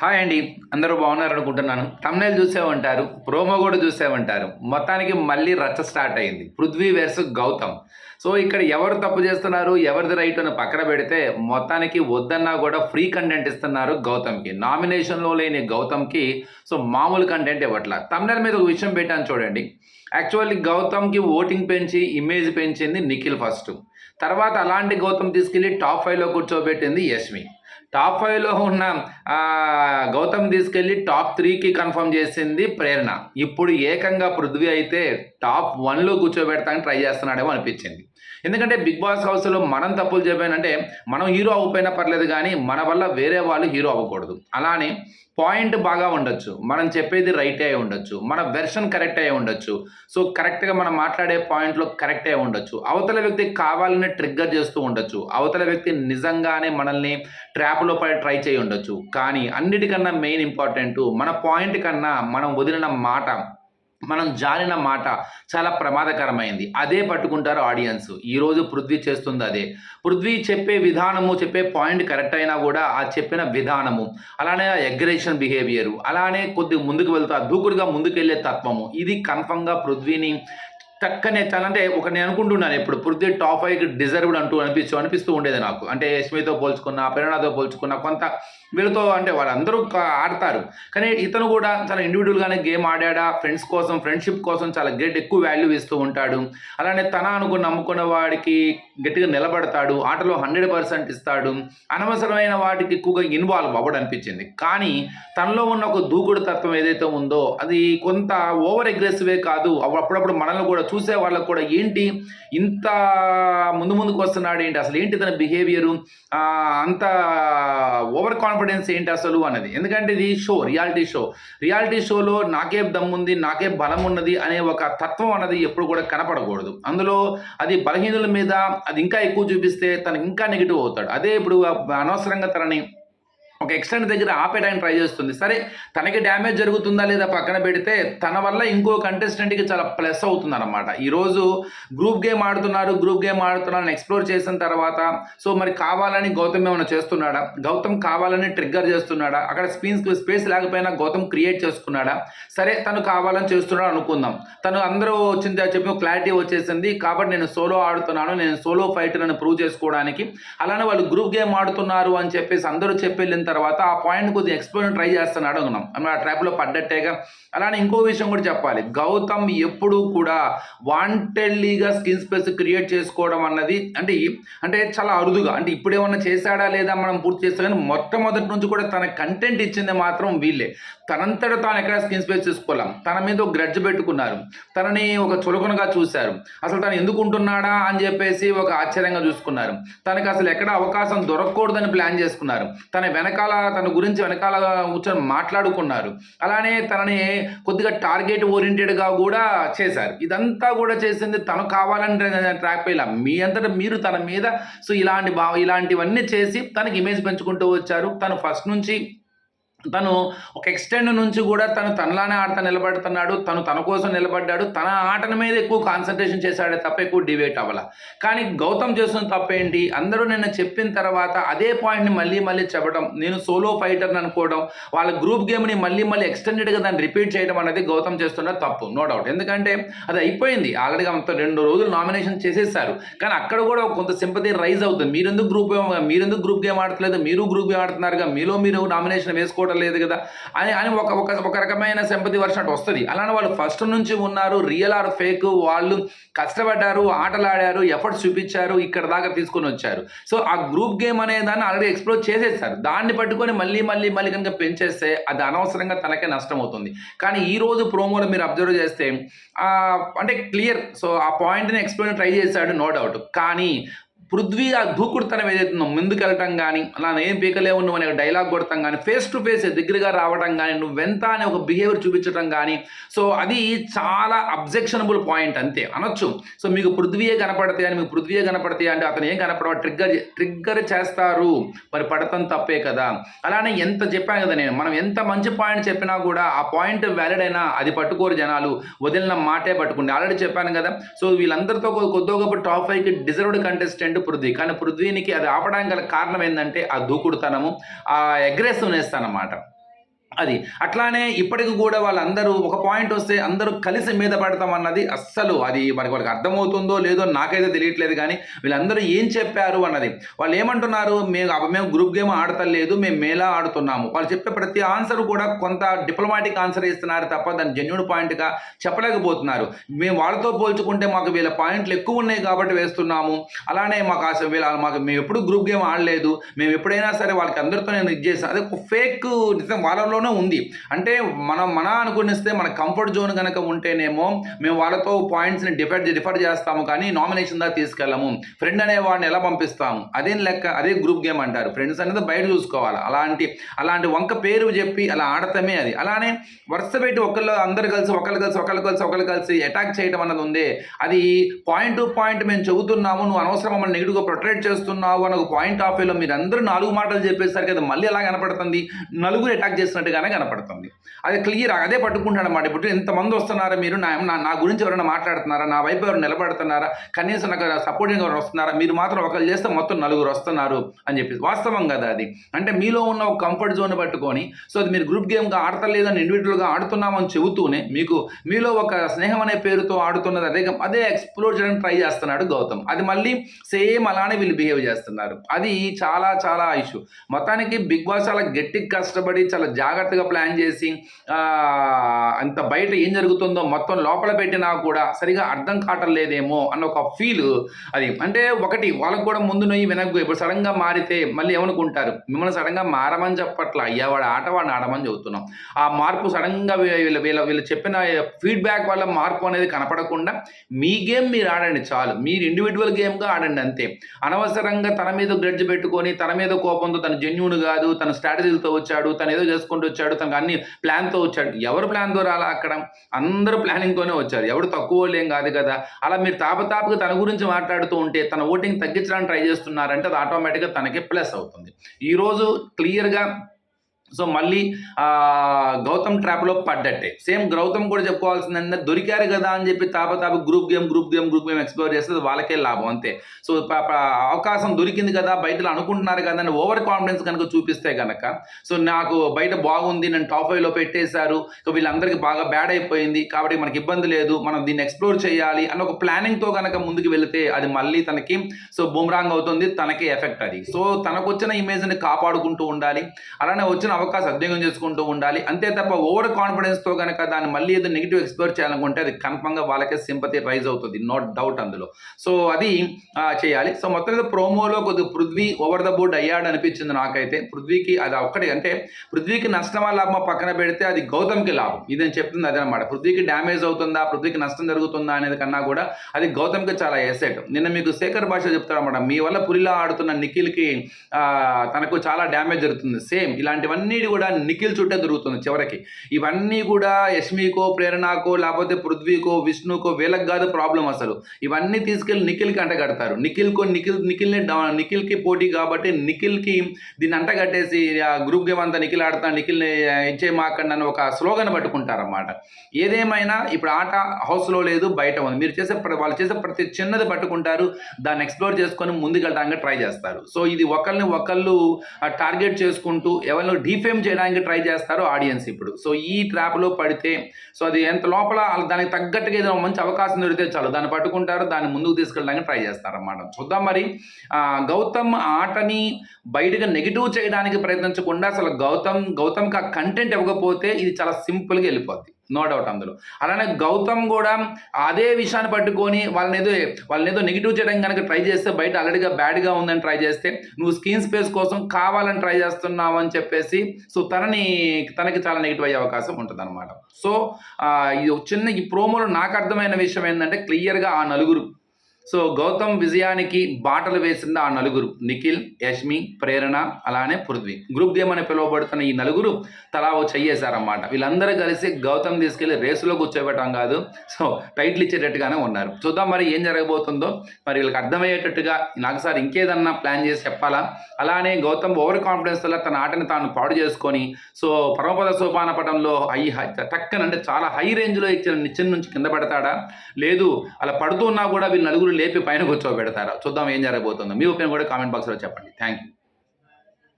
Hi అండి. అందరూ బాగున్నారు అనుకుంటున్నాను తమ్నేల్ చూసే ఉంటారు ప్రోమో కూడా చూసే ఉంటారు. మొత్తానికి మళ్ళీ రచ్చ స్టార్ట్ అయింది. పృథ్వీ వెర్స్ గౌతమ్. సో ఇక్కడ ఎవరు తప్పు చేస్తున్నారు ఎవరిది రైట్ అని పక్కన పెడితే మొత్తానికి వద్దన్నా కూడా ఫ్రీ కంటెంట్ ఇస్తున్నారు గౌతమ్కి. నామినేషన్లో లేని గౌతమ్కి సో మామూలు కంటెంట్ ఇవ్వట్లా. తమ్నేల్ మీద ఒక విషయం పెట్టాను చూడండి. యాక్చువల్లీ గౌతమ్కి ఓటింగ్ పెంచి ఇమేజ్ పెంచింది నిఖిల్ ఫస్ట్ తర్వాత అలాంటి గౌతమ్ తీసుకెళ్ళి టాప్ ఫైవ్లో కూర్చోబెట్టింది యష్మి. టాప్ ఫైవ్లో ఉన్న గౌతమ్ తీసుకెళ్ళి టాప్ త్రీకి కన్ఫర్మ్ చేసింది ప్రేరణ. ఇప్పుడు ఏకంగా పృథ్వీ అయితే టాప్ వన్లో కూర్చోబెడతానికి ట్రై చేస్తున్నాడేమో అనిపించింది. ఎందుకంటే బిగ్ బాస్ హౌస్లో మనం తప్పులు చెప్పానంటే మనం హీరో అవ్వకపోయినా పర్లేదు కానీ మన వల్ల వేరే వాళ్ళు హీరో అవ్వకూడదు. అలానే పాయింట్ బాగా ఉండొచ్చు. మనం చెప్పేది రైట్ అయి ఉండొచ్చు. మన వెర్షన్ కరెక్ట్ అయి ఉండొచ్చు. సో కరెక్ట్గా మనం మాట్లాడే పాయింట్లో కరెక్ట్ అయి ఉండొచ్చు. అవతల వ్యక్తి కావాలని ట్రిగ్గర్ చేస్తూ ఉండొచ్చు. అవతల వ్యక్తి నిజంగానే మనల్ని ట్రాప్లో పడి ట్రై చేయి ఉండొచ్చు. కానీ అన్నిటికన్నా మెయిన్ ఇంపార్టెంట్ మన పాయింట్ కన్నా మనం వదిలిన మాట మనం జారిన మాట చాలా ప్రమాదకరమైంది. అదే పట్టుకుంటారు ఆడియన్స్. ఈరోజు పృథ్వీ చేస్తుంది అదే. పృథ్వీ చెప్పే విధానము చెప్పే పాయింట్ కరెక్ట్ అయినా కూడా ఆ చెప్పిన విధానము అలానే అగ్రెషన్ బిహేవియర్ అలానే కొద్దిగా ముందుకు వెళ్తా దూకుడుగా ముందుకెళ్ళే తత్వము ఇది కన్ఫర్మ్గా పృథ్వీని టక్కనే చాలా అంటే ఒక నేను అనుకుంటున్నాను ఇప్పుడు పృథ్వీ టాప్ ఫైవ్కి డిజర్వ్డ్ అంటూ అనిపించు అనిపిస్తూ ఉండేది నాకు. అంటే యశ్మితో పోల్చుకున్న ప్రేరణతో పోల్చుకున్న కొంత వీళ్ళతో అంటే వాళ్ళందరూ ఆడతారు. కానీ ఇతను కూడా చాలా ఇండివిజువల్గానే గేమ్ ఆడాడా ఫ్రెండ్స్ కోసం ఫ్రెండ్షిప్ కోసం చాలా గ్రేట్ ఎక్కువ వాల్యూ ఇస్తూ ఉంటాడు. అలానే తన అనుకుని నమ్ముకున్న వాడికి గట్టిగా నిలబడతాడు ఆటలో హండ్రెడ్ పర్సెంట్ ఇస్తాడు. అనవసరమైన వాటికి ఎక్కువగా ఇన్వాల్వ్ అవ్వడం అనిపించింది కానీ తనలో ఉన్న ఒక దూకుడు తత్వం ఏదైతే ఉందో అది కొంత ఓవర్ అగ్రెసివే కాదు అప్పుడప్పుడు మనల్ని కూడా చూసే వాళ్ళకు కూడా ఏంటి? ఇంత ముందు ముందుకు వస్తున్నాడు ఏంటి? అసలు ఏంటి తన బిహేవియరు అంత ఓవర్ కాన్ఫిడెన్స్ ఏంటి అసలు అన్నది. ఎందుకంటే ఇది షో రియాలిటీ షో రియాలిటీ షోలో నాకే దమ్ముంది నాకే బలం ఉన్నది అనే ఒక తత్వం అన్నది ఎప్పుడు కూడా కనపడకూడదు. అందులో అది బలహీనుల మీద అది ఇంకా ఎక్కువ చూపిస్తే తనకి ఇంకా నెగిటివ్ అవుతాడు. అదే ఇప్పుడు అనవసరంగా తనని ఒక ఎక్స్టెంట్ దగ్గర ఆపేయడానికి ట్రై చేస్తుంది. సరే తనకి డ్యామేజ్ జరుగుతుందా లేదా పక్కన పెడితే తన వల్ల ఇంకో కంటెస్టెంట్కి చాలా ప్లస్ అవుతుంది అనమాట ఈరోజు గ్రూప్ గేమ్ ఆడుతున్నారు గ్రూప్ గేమ్ ఆడుతున్నారని ఎక్స్ప్లోర్ చేసిన తర్వాత సో మరి కావాలని గౌతమ్ ఏమైనా చేస్తున్నాడా? గౌతమ్ కావాలని ట్రిగ్గర్ చేస్తున్నాడా? అక్కడ స్పీన్స్ స్పేస్ లేకపోయినా గౌతమ్ క్రియేట్ చేసుకున్నాడా? సరే తను కావాలని చేస్తున్నాడు అనుకుందాం. తను అందరూ వచ్చింది అని చెప్పి క్లారిటీ వచ్చేసింది. కాబట్టి నేను సోలో ఆడుతున్నాను నేను సోలో ఫైటర్ అని ప్రూవ్ చేసుకోవడానికి. అలానే వాళ్ళు గ్రూప్ గేమ్ ఆడుతున్నారు అని చెప్పేసి అందరూ చెప్పి తర్వాత ఆ పాయింట్ కొద్దిగా ఎక్స్ప్లోర్ ట్రై చేస్తున్నాడు అనుకున్నాం మనం ఆ ట్రాప్లో పడ్డట్టేగా. అలానే ఇంకో విషయం కూడా చెప్పాలి. గౌతమ్ ఎప్పుడూ కూడా వాంటెడ్లీగా స్కిన్ స్పేస్ క్రియేట్ చేసుకోవడం అన్నది అంటే అంటే చాలా అరుదుగా. అంటే ఇప్పుడేమన్నా చేశాడా లేదా మనం పూర్తి చేస్తా కానీ మొట్టమొదటి నుంచి కూడా తన కంటెంట్ ఇచ్చింది మాత్రం వీళ్ళే. తనంతట తాను ఎక్కడ స్కిన్ స్పేస్ చేసుకోలేం తన మీద ఒక గ్రడ్జ్ పెట్టుకున్నారు. తనని ఒక చులకనగా చూశారు. అసలు తను ఎందుకు ఉంటున్నాడా అని చెప్పేసి ఒక ఆశ్చర్యంగా చూసుకున్నారు. తనకు అసలు ఎక్కడ అవకాశం దొరకకూడదని ప్లాన్ చేసుకున్నారు. తన వెనక వెనకాల తన గురించి వెనకాల కూర్చొని మాట్లాడుకున్నారు. అలానే తనని కొద్దిగా టార్గెట్ ఓరియంటెడ్గా కూడా చేశారు. ఇదంతా కూడా చేసింది తను కావాలని ట్రాక్ పైలా మీ అంతటా మీరు తన మీద సో ఇలాంటి బా ఇలాంటివన్నీ చేసి తనకి ఇమేజ్ పెంచుకుంటూ వచ్చారు. తను ఫస్ట్ నుంచి తను ఒక ఎక్స్టెండ్ నుంచి కూడా తను తనలానే ఆడతా నిలబడుతున్నాడు తను తన కోసం నిలబడ్డాడు తన ఆటల మీద ఎక్కువ కాన్సన్ట్రేషన్ చేశాడే తప్ప ఎక్కువ డిబేట్ అవ్వాల. కానీ గౌతమ్ చేస్తున్న తప్పేంటి? అందరూ నిన్న చెప్పిన తర్వాత అదే పాయింట్ని మళ్ళీ మళ్ళీ చెప్పడం నేను సోలో ఫైటర్ని అనుకోవడం వాళ్ళ గ్రూప్ గేమ్ని మళ్ళీ మళ్ళీ ఎక్స్టెండెడ్గా దాన్ని రిపీట్ చేయడం అనేది గౌతమ్ చేస్తున్న తప్పు నో డౌట్ ఎందుకంటే అది అయిపోయింది. ఆల్రెడీ అంత రెండు రోజులు నామినేషన్ చేసేసారు. కానీ అక్కడ కూడా కొంత సింపతి రైజ్ అవుతుంది. మీరెందుకు గ్రూప్ మీరెందుకు గ్రూప్ గేమ్ ఆడట్లేదు? మీరు గ్రూప్ గేమ్ ఆడుతున్నారుగా మీలో మీరు నామినేషన్ వేసుకోవడం లేదు కదా. అని అని ఒక ఒక ఒక రకమైన సింపతి వర్షం అటు వస్తుంది. అలానే వాళ్ళు ఫస్ట్ నుంచి ఉన్నారు రియల్ ఆర్ ఫేక్ వాళ్ళు కష్టపడ్డారు ఆటలాడారు ఎఫర్ట్స్ చూపించారు ఇక్కడ దాకా తీసుకొని వచ్చారు. సో ఆ గ్రూప్ గేమ్ అనే దాన్ని ఆల్రెడీ ఎక్స్ప్లోర్ చేసేసారు. దాన్ని పట్టుకొని మళ్ళీ మళ్ళీ మళ్ళీ కనుక పెంచేస్తే అది అనవసరంగా తనకే నష్టం అవుతుంది. కానీ ఈ రోజు ప్రోమోలో మీరు అబ్జర్వ్ చేస్తే అంటే క్లియర్. సో ఆ పాయింట్ని ఎక్స్ప్లెయిన్ ట్రై చేశాడు నో డౌట్. కానీ పృథ్వీ ఆ దూకుడుతనం ఏదైతే ఉందో ముందుకు వెళ్ళటం కానీ అలా ఏం పీకలేవు నువ్వు అనే డైలాగ్ కొడతాం కానీ ఫేస్ టు ఫేస్ దగ్గరగా రావడం కానీ నువ్వెంత అనే ఒక బిహేవియర్ చూపించడం కానీ సో అది చాలా అబ్జెక్షనబుల్ పాయింట్ అంతే అనొచ్చు. సో మీకు పృథ్వీయే కనపడతాయి అని మీకు పృథ్వీయే కనపడతాయి అంటే అతను ఏం కనపడ ట్రిగ్గర్ ట్రిగ్గర్ చేస్తారు. మరి పడతాం తప్పే కదా. అలానే ఎంత చెప్పాను కదా నేను మనం ఎంత మంచి పాయింట్ చెప్పినా కూడా ఆ పాయింట్ వ్యాలిడ్ అయినా అది పట్టుకోరు జనాలు వదిలిన మాటే పట్టుకుండి ఆల్రెడీ చెప్పాను కదా సో వీళ్ళందరితో కొద్దిగా టాప్ ఫైవ్కి డిజర్వ్డ్ కంటెస్టెంట్ పృథ్వీ. కానీ పృథ్వీనికి అది ఆపడానికి గల కారణం ఏంటంటే ఆ దూకుడుతనము ఆ అగ్రెసివ్నెస్ అన్నమాట. అది. అట్లానే ఇప్పటికి కూడా వాళ్ళందరూ ఒక పాయింట్ వస్తే అందరూ కలిసి మీద పడతాం అన్నది అస్సలు అది మనకి వాళ్ళకి అర్థమవుతుందో లేదో నాకైతే తెలియట్లేదు కానీ వీళ్ళందరూ ఏం చెప్పారు అన్నది. వాళ్ళు ఏమంటున్నారు మేము మేము గ్రూప్ గేమ్ ఆడతలేదు మేము మేలా ఆడుతున్నాము. వాళ్ళు చెప్పే ప్రతి ఆన్సర్ కూడా కొంత డిప్లొమాటిక్ ఆన్సర్ ఇస్తున్నారు తప్ప దాని జెన్యున్ పాయింట్గా చెప్పలేకపోతున్నారు. మేము వాళ్ళతో పోల్చుకుంటే మాకు వీళ్ళ పాయింట్లు ఎక్కువ ఉన్నాయి కాబట్టి వేస్తున్నాము. అలానే మాకు ఆశ వీళ్ళ మాకు మేము ఎప్పుడు గ్రూప్ గేమ్ ఆడలేదు. మేము ఎప్పుడైనా సరే వాళ్ళకి అందరితో నేను ఇది చేస్తాను అదే ఒక ఫేక్ నిజం వాళ్ళలోనే ఉంది. అంటే మనం మన అనుకునిస్తే మన కంఫర్ట్ జోన్ కనుక ఉంటేనేమో మేము వాళ్ళతో పాయింట్స్ని డిఫర్ డిఫర్ చేస్తాము కానీ నామినేషన్ దా తీసుకెళ్ళము. ఫ్రెండ్ అనే వాడిని ఎలా పంపిస్తాము? అదేం లెక్క అదే గ్రూప్ గేమ్ అంటారు. ఫ్రెండ్స్ అనేది బయట చూసుకోవాలి. అలాంటి అలాంటి వంక పేరు చెప్పి అలా ఆడటమే అది. అలానే వరుస పెట్టి ఒకళ్ళు అందరు కలిసి ఒకళ్ళు కలిసి ఒకళ్ళు కలిసి ఒకళ్ళు కలిసి అటాక్ చేయడం అన్నది ఉంది. అది పాయింట్ టు పాయింట్ మేము చెబుతున్నాము నువ్వు అనవసరం మమ్మల్ని నెగిటివ్గా ప్రొటెక్ట్ చేస్తున్నావు అని ఒక పాయింట్ ఆఫ్ వ్యూలో మీరు అందరూ నాలుగు మాటలు చెప్పేసరికి అది మళ్ళీ ఎలా కనపడుతుంది? నలుగురు అటాక్ చేసినట్టుగానే కనపడుతుంది. అది క్లియర్ అదే పట్టుకుంటాడు అన్నమాట ఇప్పుడు ఎంతమంది వస్తున్నారా మీరు? నా నా- గురించి ఎవరైనా మాట్లాడుతున్నారా? నా వైపు ఎవరు నిలబడుతున్నారా? కనీసం నాకు సపోర్టింగ్ ఎవరు వస్తున్నారా? మీరు మాత్రం ఒకరు చేస్తే మొత్తం నలుగురు వస్తున్నారు అని చెప్పి వాస్తవం కదా అది. అంటే మీలో ఉన్న ఒక కంఫర్ట్ జోన్ పట్టుకొని సో అది మీరు గ్రూప్ గేమ్గా ఆడతలేదని ఇండివిజువల్గా ఆడుతున్నామని చెబుతూనే మీకు మీలో ఒక స్నేహం అనే పేరుతో ఆడుతున్నది అదే అదే ఎక్స్ప్లోర్ చేయడానికి ట్రై చేస్తున్నాడు గౌతమ్. అది మళ్ళీ సేమ్ అలానే వీళ్ళు బిహేవ్ చేస్తున్నారు. అది చాలా చాలా ఇష్యూ మొత్తానికి బిగ్ బాస్ చాలా గట్టి కష్టపడి చాలా జాగ్రత్తగా ప్లాన్ చేసి ఆ, అంత బయట ఏం జరుగుతుందో మొత్తం లోపల పెట్టినా కూడా సరిగా అర్థం కావటం లేదేమో అన్న ఒక ఫీల్ అది. అంటే ఒకటి వాళ్ళకు కూడా ముందు నొయ్యి వెనక్కు ఇప్పుడు సడన్గా మారితే మళ్ళీ ఏమనుకుంటారు? మిమ్మల్ని సడన్గా మారమని చెప్పట్ల అయ్యా వాడు ఆట వాడిని ఆడమని చెబుతున్నాం. ఆ మార్పు సడన్గా వీళ్ళ వీళ్ళ వీళ్ళు చెప్పిన ఫీడ్బ్యాక్ వల్ల మార్పు అనేది కనపడకుండా మీ గేమ్ మీరు ఆడండి చాలు. మీరు ఇండివిజువల్ గేమ్గా ఆడండి అంతే. అనవసరంగా తన మీద గ్రెడ్జ్ పెట్టుకొని తన మీద కోపంతో తను జెన్యున్ కాదు తన స్ట్రాటజీలతో వచ్చాడు తను ఏదో చేసుకుంటూ వచ్చాడు తనకు అన్ని ప్లాన్తో వచ్చాడు. ఎవరు ద్వారా రాలా అక్కడ? అందరూ ప్లానింగ్తోనే వచ్చారు. ఎవడు తక్కువ లేం కాదు కదా. అలా మీరు తాపతాపగా తన గురించి మాట్లాడుతూ ఉంటే తన ఓటింగ్ తగ్గించడానికి ట్రై చేస్తున్నారంటే అది ఆటోమేటిక్గా తనకి ప్లస్ అవుతుంది. ఈరోజు క్లియర్గా సో మళ్ళీ ఆ, గౌతమ్ ట్రాప్లో పడ్డట్టే. సేమ్ గౌతమ్ కూడా చెప్పుకోవాల్సింది దొరికారు కదా అని చెప్పి తాపతాప group game group game group game explore చేస్తే వాళ్ళకే లాభం అంతే. సో అవకాశం దొరికింది కదా బయటలో అనుకుంటున్నారు కదా అని ఓవర్ కాన్ఫిడెన్స్ కనుక చూపిస్తే కనుక సో నాకు బయట బాగుంది నేను టాప్ ఫైవ్లో పెట్టేశారు సో వీళ్ళందరికీ బాగా బ్యాడ్ అయిపోయింది కాబట్టి మనకి ఇబ్బంది లేదు మనం దీన్ని ఎక్స్ప్లోర్ చేయాలి అని ఒక ప్లానింగ్తో కనుక ముందుకు వెళితే అది మళ్ళీ తనకి సో బుమ్రాంగ్ అవుతుంది తనకే ఎఫెక్ట్ అది. సో తనకు వచ్చిన ఇమేజ్ని కాపాడుకుంటూ ఉండాలి. అలానే వచ్చిన అవకాశం అధ్యయనం చేసుకుంటూ ఉండాలి. అంతే తప్ప ఓవర్ కాన్ఫిడెన్స్తో కనుక దాన్ని మళ్ళీ ఏదో నెగిటివ్ ఎక్స్ప్లోర్ చేయాలనుకుంటే అది కన్ఫర్మ్గా వాళ్ళకే సింపతి రైజ్ అవుతుంది. నో డౌట్ అందులో. సో అది చేయాలి. సో మొత్తం మీద ప్రోమోలో కొద్దిగా పృథ్వీ ఓవర్ ద బోర్డ్ అయ్యాడు అనిపించింది నాకైతే. పృథ్వీకి అది ఒక్కటి అంటే పృథ్వీకి నష్టమా లాభమా పక్కన పెడితే అది గౌతమ్కి లాభం. ఇది చెప్తుంది అదనమాట. అనమాట పృథ్వీకి డ్యామేజ్ అవుతుందా పృథ్వీకి నష్టం జరుగుతుందా అనేది కన్నా కూడా అది గౌతమ్కి చాలా ఎసెట్ నిన్న మీకు శేఖర్ భాష చెప్తారన్నమాట. మీ వల్ల పులిలా ఆడుతున్న నిఖిల్కి తనకు చాలా డ్యామేజ్ జరుగుతుంది. సేమ్ ఇలాంటివన్నీ కూడా నిఖిల్ చుట్టే దొరుకుతుంది చివరికి. ఇవన్నీ కూడా యష్మికో ప్రేరణకో లేకపోతే పృథ్వీకో విష్ణుకో వీళ్ళకి కాదు ప్రాబ్లం అసలు. ఇవన్నీ తీసుకెళ్ళి నిఖిల్కి అంటగడతారు నిఖిల్కో నిఖిల్ నిఖిల్ని నిఖిల్కి పోటీ కాబట్టి నిఖిల్కి దీన్ని అంటగట్టేసి గ్రూప్ గేమ్ అంతా నిఖిల్ ఆడతా నిఖిల్ని ఇచ్చే మాకండి అని ఒక స్లోగన్ పట్టుకుంటారన్నమాట. ఏదేమైనా ఇప్పుడు ఆట హౌస్లో లేదు బయట ఉంది. మీరు చేసే వాళ్ళు చేసే ప్రతి చిన్నది పట్టుకుంటారు దాన్ని ఎక్స్ప్లోర్ చేసుకొని ముందుకెళ్ళడానికి ట్రై చేస్తారు. సో ఇది ఒకరిని ఒకళ్ళు టార్గెట్ చేసుకుంటూ ఎవరిని డిఫేమ్ చేయడానికి ట్రై చేస్తారు ఆడియన్స్ ఇప్పుడు. సో ఈ ట్రాప్లో పడితే సో అది ఎంత లోపల దానికి తగ్గట్టుగా ఏదైనా మంచి అవకాశం దొరికితే చాలు. దాన్ని పట్టుకుంటారు దాన్ని ముందుకు తీసుకెళ్ళడానికి ట్రై చేస్తారన్నమాట. చూద్దాం మరి. గౌతమ్ ఆటని బయటగా నెగిటివ్ చేయడానికి ప్రయత్నించకుండా అసలు గౌతమ్ గౌతమ్కి ఆ కంటెంట్ ఇవ్వకపోతే ఇది చాలా సింపుల్గా వెళ్ళిపోద్ది. నో డౌట్ అందులో. అలానే గౌతమ్ కూడా అదే విషయాన్ని పట్టుకొని వాళ్ళని ఏదో వాళ్ళని ఏదో నెగిటివ్ చేయడానికి కనుక ట్రై చేస్తే బయట ఆల్రెడీగా బ్యాడ్గా ఉందని ట్రై చేస్తే నువ్వు స్క్రీన్ స్పేస్ కోసం కావాలని ట్రై చేస్తున్నావు అని చెప్పేసి సో తనని తనకి చాలా నెగిటివ్ అయ్యే అవకాశం ఉంటుంది అనమాట సో ఇది ఒక చిన్న ఈ ప్రోమోలో నాకు అర్థమైన విషయం ఏంటంటే క్లియర్గా ఆ నలుగురు సో గౌతమ్ విజయానికి బాటలు వేసింది ఆ నలుగురు? నిఖిల్ యష్మి ప్రేరణ అలానే పృథ్వీ. గ్రూప్ గేమ్ అని పిలువబడుతున్న ఈ నలుగురు తలా ఓ చెయ్యేశారన్నమాట. వీళ్ళందరూ కలిసి గౌతమ్ తీసుకెళ్ళి రేసులో కూర్చోబెట్టడం కాదు. సో టైటిల్ ఇచ్చేటట్టుగానే ఉన్నారు. చూద్దాం మరి ఏం జరగబోతుందో. మరి వీళ్ళకి అర్థమయ్యేటట్టుగా నాకు సార్ ఇంకేదన్నా ప్లాన్ చేసి చెప్పాలా? అలానే గౌతమ్ ఓవర్ కాన్ఫిడెన్స్ వల్ల తన ఆటని తాను పాడు చేసుకొని సో పరమపద సోపాన పటంలో హై హై టక్కన అంటే చాలా హై రేంజ్లో ఇచ్చిన నిచ్చెన నుంచి కింద పడతాడా? లేదు అలా పడుతున్నా కూడా వీళ్ళు నలుగురు లేపి పైన కూర్చోబెడతారా? చూద్దాం ఏం జరగబోతుందో. మీ ఒపీనియన్ కూడా కామెంట్ బాక్స్లో చెప్పండి. Thank you